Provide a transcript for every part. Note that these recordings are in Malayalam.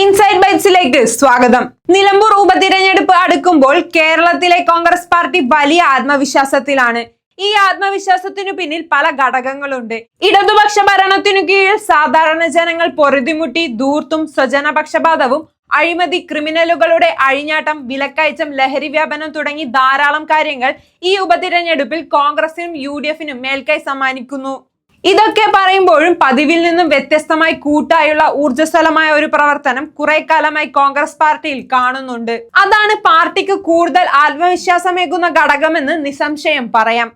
ഇൻസൈഡ് ബൈറ്റ്സിലേക്ക് സ്വാഗതം. നിലമ്പൂർ ഉപതിരഞ്ഞെടുപ്പ് അടുക്കുമ്പോൾ കേരളത്തിലെ കോൺഗ്രസ് പാർട്ടി വലിയ ആത്മവിശ്വാസത്തിലാണ്. ഈ ആത്മവിശ്വാസത്തിനു പിന്നിൽ പല ഘടകങ്ങളുണ്ട്. ഇടതുപക്ഷ ഭരണത്തിനു കീഴിൽ സാധാരണ ജനങ്ങൾ പൊറുതിമുട്ടി ദൂർത്തും സ്വജനപക്ഷപാതവും അഴിമതി ക്രിമിനലുകളുടെ അഴിഞ്ഞാട്ടം വിലക്കയറ്റം ലഹരി വ്യാപനം തുടങ്ങി ധാരാളം കാര്യങ്ങൾ ഈ ഉപതിരഞ്ഞെടുപ്പിൽ കോൺഗ്രസിനും യു ഡി എഫിനും മേൽക്കൈ സമ്മാനിക്കുന്നു. ഇതൊക്കെ പറയുമ്പോഴും പതിവിൽ നിന്നും വ്യത്യസ്തമായി കൂട്ടായുള്ള ഊർജസ്വലമായ ഒരു പ്രവർത്തനം കുറെ കാലമായി കോൺഗ്രസ് പാർട്ടിയിൽ കാണുന്നുണ്ട്. അതാണ് പാർട്ടിക്ക് കൂടുതൽ ആത്മവിശ്വാസമേകുന്ന ഘടകമെന്ന് നിസ്സംശയം പറയാം.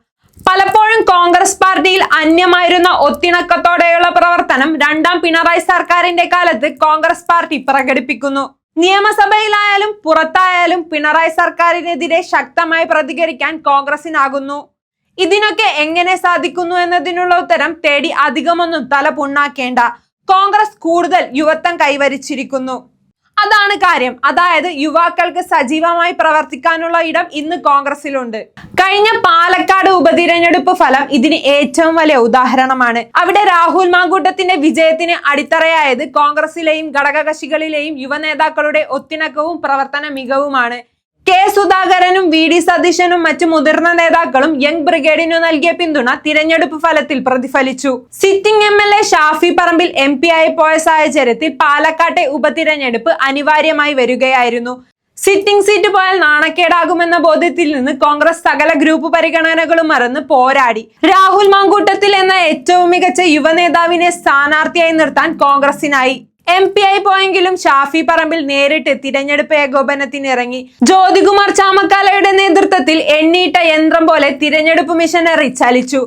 പലപ്പോഴും കോൺഗ്രസ് പാർട്ടിയിൽ അന്യമായിരുന്ന ഒത്തിണക്കത്തോടെയുള്ള പ്രവർത്തനം രണ്ടാം പിണറായി സർക്കാരിന്റെ കാലത്ത് കോൺഗ്രസ് പാർട്ടി പ്രകടിപ്പിക്കുന്നു. നിയമസഭയിലായാലും പുറത്തായാലും പിണറായി സർക്കാരിനെതിരെ ശക്തമായി പ്രതികരിക്കാൻ കോൺഗ്രസിനാകുന്നു. ഇതിനൊക്കെ എങ്ങനെ സാധിക്കുന്നു എന്നതിനുള്ള ഉത്തരം തേടി അധികമൊന്നും തല പുണ്ണാക്കേണ്ട. കോൺഗ്രസ് കൂടുതൽ യുവത്വം കൈവരിച്ചിരിക്കുന്നു. അതാണ് കാര്യം. അതായത് യുവാക്കൾക്ക് സജീവമായി പ്രവർത്തിക്കാനുള്ള ഇടം ഇന്ന് കോൺഗ്രസിലുണ്ട് കഴിഞ്ഞ പാലക്കാട് ഉപതിരഞ്ഞെടുപ്പ് ഫലം ഇതിന് ഏറ്റവും വലിയ ഉദാഹരണമാണ്. അവിടെ രാഹുൽ മാങ്കൂട്ടത്തിന്റെ വിജയത്തിന് അടിത്തറയായത് കോൺഗ്രസിലെയും ഘടകകക്ഷികളിലെയും യുവനേതാക്കളുടെ ഒത്തിണക്കവും പ്രവർത്തന മികവുമാണ്. കെ സുധാകരനും വി ഡി സതീശനും മറ്റു മുതിർന്ന നേതാക്കളും യങ് ബ്രിഗേഡിനു നൽകിയ പിന്തുണ തിരഞ്ഞെടുപ്പ് ഫലത്തിൽ പ്രതിഫലിച്ചു. Sitting M L A Shafi Parambil M P ആയി പോയ സാഹചര്യത്തിൽ പാലക്കാട്ടെ ഉപതിരഞ്ഞെടുപ്പ് അനിവാര്യമായി വരികയായിരുന്നു. സിറ്റിംഗ് സീറ്റ് പോയാൽ നാണക്കേടാകുമെന്ന ബോധ്യത്തിൽ നിന്ന് കോൺഗ്രസ് സകല ഗ്രൂപ്പ് പരിഗണനകളും മറന്ന് പോരാടി. രാഹുൽ മാങ്കൂട്ടത്തിൽ എന്ന ഏറ്റവും മികച്ച യുവനേതാവിനെ സ്ഥാനാർത്ഥിയായി നിർത്താൻ കോൺഗ്രസിനായി. എം പി ആയി പോയെങ്കിലും ഷാഫി പറമ്പിൽ നേരിട്ട് തിരഞ്ഞെടുപ്പ് ഏകോപനത്തിന് ഇറങ്ങി. ജ്യോതികുമാർ ചാമക്കാലയുടെ നേതൃത്വത്തിൽ എണ്ണീട്ട യന്ത്രം പോലെ തിരഞ്ഞെടുപ്പ് മിഷനറി ചലിച്ചു.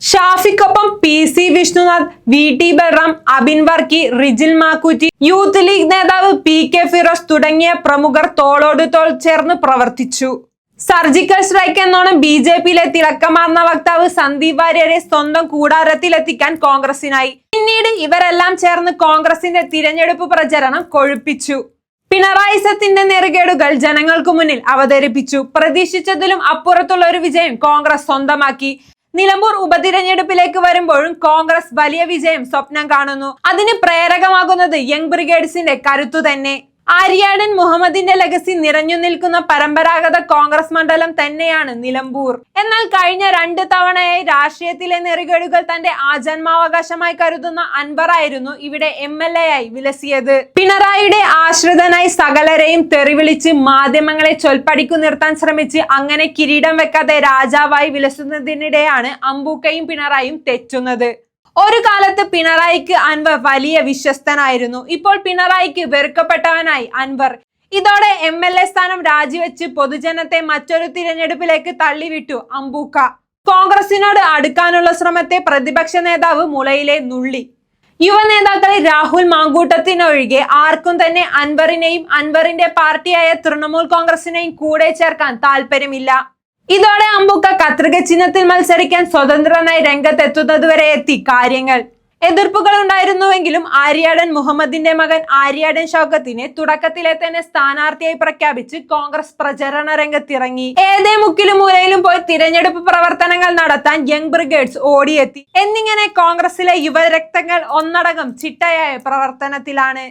ഷാഫിക്കൊപ്പം P C Vishnunath V T Balram Abin Varkey Rijil Makkutty youth league നേതാവ് പി കെ ഫിറോസ് തുടങ്ങിയ പ്രമുഖർ തോളോട് തോൾ ചേർന്ന് പ്രവർത്തിച്ചു. സർജിക്കൽ സ്ട്രൈക്ക് എന്നോണം ബി ജെ പിയിലെ തിളക്കമാർന്ന വക്താവ് സന്ദീപ് വാര്യരെ സ്വന്തം കൂടാരത്തിലെത്തിക്കാൻ കോൺഗ്രസിനായി. പിന്നീട് ഇവരെല്ലാം ചേർന്ന് കോൺഗ്രസിന്റെ തിരഞ്ഞെടുപ്പ് പ്രചരണം കൊഴുപ്പിച്ചു. പിണറായിസത്തിന്റെ നെറുകേടുകൾ ജനങ്ങൾക്ക് മുന്നിൽ അവതരിപ്പിച്ചു. പ്രതീക്ഷിച്ചതിലും അപ്പുറത്തുള്ള ഒരു വിജയം കോൺഗ്രസ് സ്വന്തമാക്കി. നിലമ്പൂർ ഉപതിരഞ്ഞെടുപ്പിലേക്ക് വരുമ്പോഴും കോൺഗ്രസ് വലിയ വിജയം സ്വപ്നം കാണുന്നു. അതിന് പ്രേരകമാകുന്നത് യങ് ബ്രിഗേഡ്സിന്റെ കരുത്തു തന്നെ ആര്യാടൻ മുഹമ്മദിന്റെ ലഗസി നിറഞ്ഞു നിൽക്കുന്ന പരമ്പരാഗത കോൺഗ്രസ് മണ്ഡലം തന്നെയാണ് നിലമ്പൂർ. എന്നാൽ കഴിഞ്ഞ രണ്ട് തവണയായി രാഷ്ട്രീയത്തിലെ നെറികേടുകൾ തന്റെ ആജന്മാവകാശമായി കരുതുന്ന അൻവറായിരുന്നു ഇവിടെ എം എൽ എ ആയി വിലസിയത്. പിണറായിയുടെ ആശ്രിതനായി സകലരെയും തെറിവിളിച്ച് മാധ്യമങ്ങളെ ചൊൽപ്പടിക്കു നിർത്താൻ ശ്രമിച്ച് അങ്ങനെ കിരീടം വെക്കാതെ രാജാവായി വിലസുന്നതിനിടെയാണ് അമ്പൂക്കയും പിണറായും തെറ്റുന്നത്. ഒരു കാലത്ത് പിണറായിക്ക് അൻവർ വലിയ വിശ്വസ്തനായിരുന്നു. ഇപ്പോൾ പിണറായിക്ക് വെറുക്കപ്പെട്ടവനായി അൻവർ. ഇതോടെ എം എൽ എ സ്ഥാനം രാജിവെച്ച് പൊതുജനത്തെ മറ്റൊരു തിരഞ്ഞെടുപ്പിലേക്ക് തള്ളിവിട്ടു അമ്പൂക്ക കോൺഗ്രസിനോട് അടുക്കാനുള്ള ശ്രമത്തെ പ്രതിപക്ഷ നേതാവ് മുളയിലെ നുള്ളി. യുവ നേതാക്കളിൽ രാഹുൽ മാങ്കൂട്ടത്തിനൊഴികെ ആർക്കും തന്നെ അൻവറിനെയും അൻവറിന്റെ പാർട്ടിയായ തൃണമൂൽ കോൺഗ്രസിനെയും കൂടെ ചേർക്കാൻ താല്പര്യമില്ല. ഇതോടെ അമ്പുക്ക കത്രിക ചിഹ്നത്തിൽ മത്സരിക്കാൻ സ്വതന്ത്രനായി രംഗത്തെത്തുന്നതുവരെ എത്തി കാര്യങ്ങൾ. എതിർപ്പുകൾ ഉണ്ടായിരുന്നുവെങ്കിലും ആര്യാടൻ മുഹമ്മദിന്റെ മകൻ ആര്യാടൻ ഷൗക്കത്തിനെ തുടക്കത്തിലെ തന്നെ സ്ഥാനാർത്ഥിയായി പ്രഖ്യാപിച്ച് കോൺഗ്രസ് പ്രചരണ രംഗത്തിറങ്ങി. ഏതേ മുക്കിലും മൂലയിലും പോയി തിരഞ്ഞെടുപ്പ് പ്രവർത്തനങ്ങൾ നടത്താൻ യങ് ബ്രിഗേഡ്സ് ഓടിയെത്തി. എന്നിങ്ങനെ കോൺഗ്രസിലെ യുവരക്തങ്ങൾ ഒന്നടങ്കം ചിട്ടയായ പ്രവർത്തനത്തിലാണ്.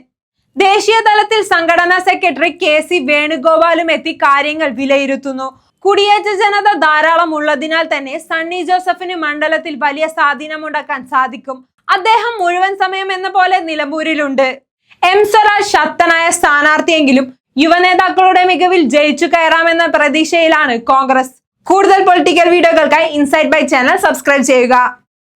ദേശീയ തലത്തിൽ സംഘടനാ സെക്രട്ടറി കെ സി വേണുഗോപാലും എത്തി കാര്യങ്ങൾ വിലയിരുത്തുന്നു. കുടിയേറ്റ ജനത ധാരാളം ഉള്ളതിനാൽ തന്നെ സണ്ണി ജോസഫിന് മണ്ഡലത്തിൽ വലിയ സ്വാധീനമുണ്ടാക്കാൻ സാധിക്കും. അദ്ദേഹം മുഴുവൻ സമയം എന്ന പോലെ നിലമ്പൂരിലുണ്ട്. എം സ്വരാജ് ശക്തനായ സ്ഥാനാർത്ഥിയെങ്കിലും യുവനേതാക്കളുടെ മികവിൽ ജയിച്ചു കയറാമെന്ന പ്രതീക്ഷയിലാണ് കോൺഗ്രസ്. കൂടുതൽ പൊളിറ്റിക്കൽ വീഡിയോകൾക്കായി ഇൻസൈറ്റ് ബൈ ചാനൽ സബ്സ്ക്രൈബ് ചെയ്യുക.